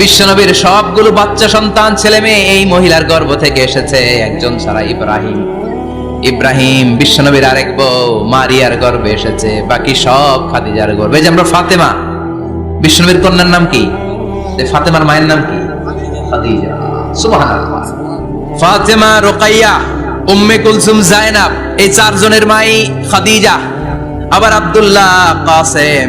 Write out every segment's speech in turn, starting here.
বিশ্বনবীর সবগুলো বাচ্চা সন্তান, ছেলে মেয়ে এই মহিলার গর্ভ থেকে এসেছে একজন ছাড়া ইব্রাহিম। ইব্রাহিম বিশ্বনবীর আরেক বউ মারিয়ার গর্ভে এসেছে, বাকি সব খাদিজার এই যে আমরা ফাতেমা, বিশ্বনবীর কন্যার নাম কি? ফাতেমার মায়ের নাম কি? ফাতেমা রোকাইয়া, উম্মে কুলসুম জায়নাব, এই চারজনের মাই খাদিজা। আবার আব্দুল্লাহ কাসেম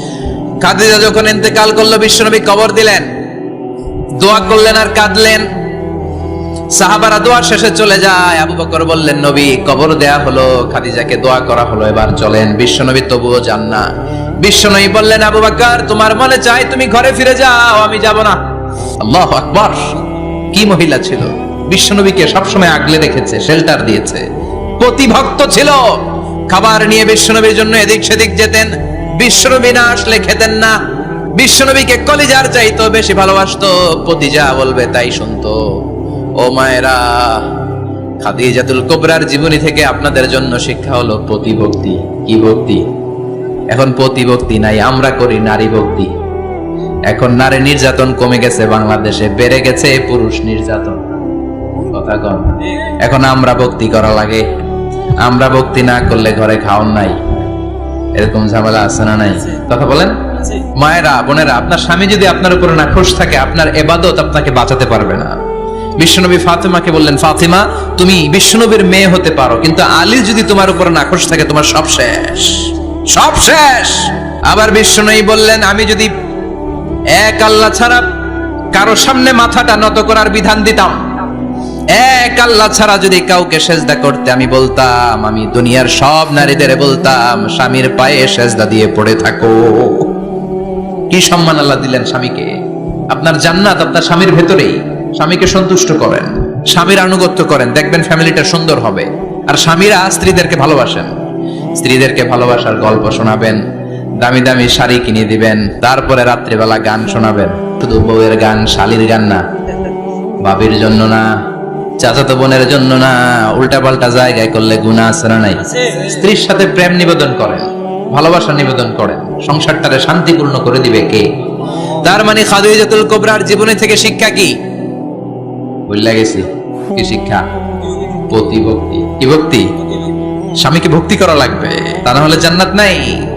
খাদিজা যখন ইন্তেকাল করল, বিশ্বনবী কবর দিলেন। দোয়া করলেন আর কাঁদলেন। সাহাবারা দোয়া শেষে চলে যায়। আবু বকর বললেন, নবী, কবর দেয়া হলো, খাদিজাকে দোয়া করা হলো, এবার চলেন। বিশ্বনবী তবুও যান না। বিশ্বনবী বললেন, আবু বকর, তোমার মনে চাই তুমি ঘরে ফিরে যাও, আমি যাব না। আল্লাহ আকবার। কি মহিলা ছিল? বিশ্বনবীকে সবসময় আগলে রেখেছে, শেল্টার দিয়েছে। প্রতিভক্ত ছিল। খাবার নিয়ে বিশ্বনবীর জন্য এদিক সেদিক যেতেন। বিশ্বনবী না আসলে খেতেন না। বিশ্বনবীকে কলিজার চাইতো বেশি ভালোবাসতো। পতি যা বলবে, তাই শুনতো। ও মায়েরা, খাদিজাতুল কোবরার জীবনী থেকে আপনাদের জন্য শিক্ষা হলো প্রতিভক্তি। কি ভক্তি? এখন প্রতিভক্তি নাই, আমরা করি নারী ভক্তি। এখন নারী নির্যাতন কমে গেছে, বাংলাদেশে বেড়ে গেছে পুরুষ নির্যাতন। কথা কম। এখন আমরা ভক্তি করা লাগে। আমরা ভক্তি না করলে ঘরে খাওয়ান নাই। এরকম ঝামেলা আছে না নাই? কথা বলেন? মায়েরা বোনেরা আপনার স্বামী যদি আপনার উপরে না খুশ থাকে আপনার এবাদত আপনাকে বাঁচাতে পারবে না। বিশ্বনবী ফাতেমাকে বললেন ফাতিমা তুমি বিশ্বনবীর মেয়ে হতে পারো কিন্তু আলী যদি তোমার উপরে না খুশ থাকে তোমার সব শেষ। সব শেষ! আবার বিশ্বনবী বললেন আমি যদি এক আল্লাহ ছাড়া কারও সামনে মাথাটা নত করার বিধান দিতাম এক আল্লাহ ছাড়া যদি কাউকে সেজদা করতে আমি বলতাম, আমি দুনিয়ার সব নারীদের বলতাম, স্বামীর পায়ে সেজদা দিয়ে পড়ে থাকো। কি সম্মান আল্লাহ দিলেন স্বামীকে? আপনার জান্নাত আপনার স্বামীর ভেতরেই। স্বামীকে সন্তুষ্ট করেন, স্বামীর আনুগত্য করেন, দেখবেন ফ্যামিলিটা সুন্দর হবে। আর স্বামীরা স্ত্রীদেরকে ভালোবাসেন। স্ত্রীদেরকে ভালোবাসার গল্প শোনাবেন, দামি দামি শাড়ি কিনে দিবেন, তারপরে রাত্রিবেলা গান শোনাবেন। শুধু বউয়ের গান, শালির গান না, বাবির জন্য না। চাচাতো বোনের জন্য না উল্টা পাল্টা জায়গায় করলে গুণা না নাই? স্ত্রীর সাথে প্রেম নিবেদন করেন ভালোবাসা নিবেদন করেন সংসারটারে শান্তিপূর্ণ করে দিবে কে? তার মানে খাদিজাতুল কোবরার জীবনে থেকে শিক্ষা কি? বললা গেছি। কি শিক্ষা? প্রতিভক্তি। কি ভক্তি? স্বামীকে ভক্তি করা লাগবে। তা না হলে জান্নাত নাই।